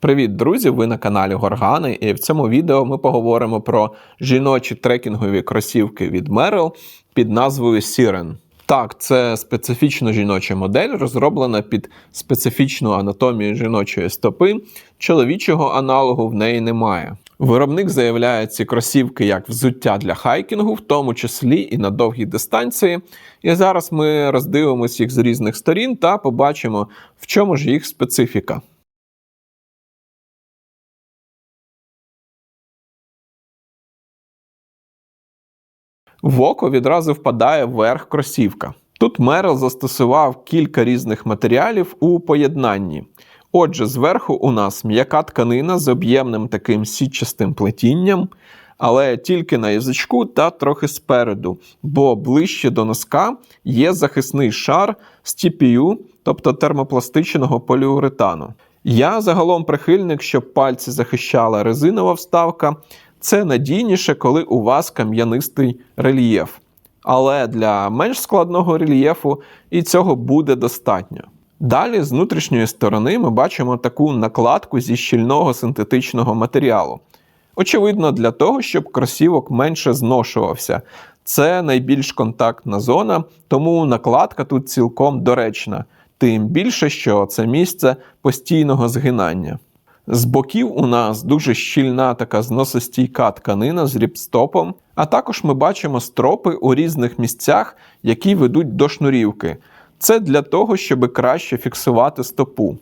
Привіт, друзі! Ви на каналі Горгани, і в цьому відео ми поговоримо про жіночі трекінгові кросівки від Merrell під назвою Siren. Так, це специфічно жіноча модель, розроблена під специфічну анатомію жіночої стопи. Чоловічого аналогу в неї немає. Виробник заявляє ці кросівки як взуття для хайкінгу, в тому числі і на довгій дистанції. І зараз ми роздивимося їх з різних сторін та побачимо, в чому ж їх специфіка. В око відразу впадає верх кросівка. Тут Мерл застосував кілька різних матеріалів у поєднанні. Отже, зверху у нас м'яка тканина з об'ємним таким сітчастим плетінням, але тільки на язичку та трохи спереду, бо ближче до носка є захисний шар з TPU, тобто термопластичного поліуретану. Я загалом прихильник, щоб пальці захищала резинова вставка. Це надійніше, коли у вас кам'янистий рельєф. Але для менш складного рельєфу і цього буде достатньо. Далі з внутрішньої сторони ми бачимо таку накладку зі щільного синтетичного матеріалу. Очевидно, для того, щоб кросівок менше зношувався. Це найбільш контактна зона, тому накладка тут цілком доречна, тим більше, що це місце постійного згинання. З боків у нас дуже щільна така зносостійка тканина з ріпстопом, а також ми бачимо стропи у різних місцях, які ведуть до шнурівки. Це для того, щоб краще фіксувати стопу.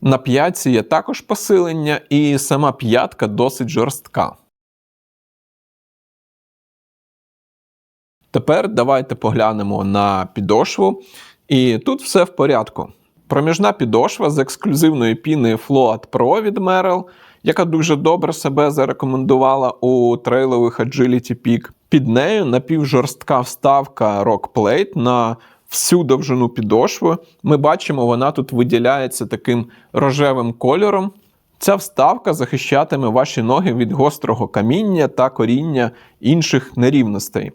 На п'ятці є також посилення, і сама п'ятка досить жорстка. Тепер давайте поглянемо на підошву. І тут все в порядку. Проміжна підошва з ексклюзивної піни Float Pro від Merrell, яка дуже добре себе зарекомендувала у трейлових Agility Peak. Під нею напівжорстка вставка Rock Plate на всю довжину підошви. Ми бачимо, вона тут виділяється таким рожевим кольором. Ця вставка захищатиме ваші ноги від гострого каміння та коріння інших нерівностей.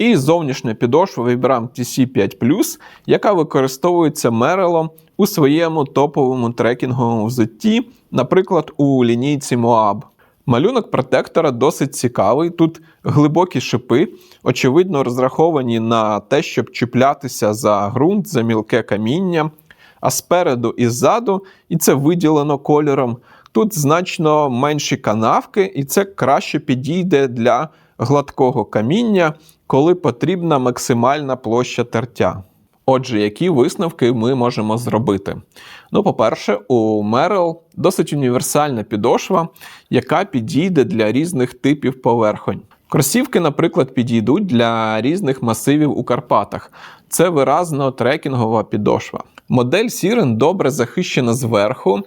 І зовнішня підошва Vibram TC5 яка використовується мерелом у своєму топовому трекінговому взутті, наприклад, у лінійці Moab. Малюнок протектора досить цікавий. Тут глибокі шипи, очевидно, розраховані на те, щоб чіплятися за ґрунт, за мілке каміння. А спереду і ззаду, і це виділено кольором. Тут значно менші канавки, і це краще підійде для гладкого каміння, коли потрібна максимальна площа тертя. Отже, які висновки ми можемо зробити? Ну, по-перше, у Merrell досить універсальна підошва, яка підійде для різних типів поверхонь. Кросівки, наприклад, підійдуть для різних масивів у Карпатах. Це виразно трекінгова підошва. Модель Siren добре захищена зверху,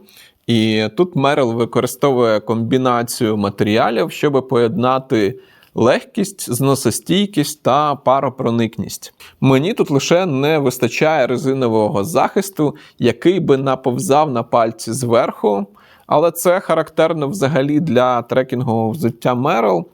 і тут Merrell використовує комбінацію матеріалів, щоб поєднати легкість, зносостійкість та паропроникність. Мені тут лише не вистачає резинового захисту, який би наповзав на пальці зверху, але це характерно взагалі для трекінгового взуття Merrell.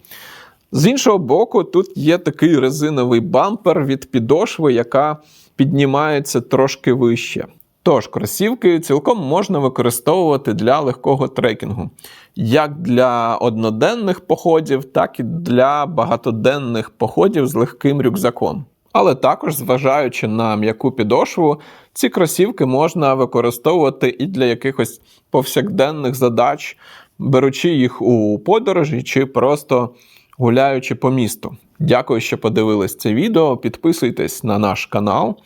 З іншого боку, тут є такий резиновий бампер від підошви, яка піднімається трошки вище. Тож, кросівки цілком можна використовувати для легкого трекінгу, як для одноденних походів, так і для багатоденних походів з легким рюкзаком. Але також, зважаючи на м'яку підошву, ці кросівки можна використовувати і для якихось повсякденних задач, беручи їх у подорожі чи просто гуляючи по місту. Дякую, що подивились це відео. Підписуйтесь на наш канал.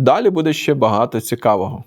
Далі буде ще багато цікавого.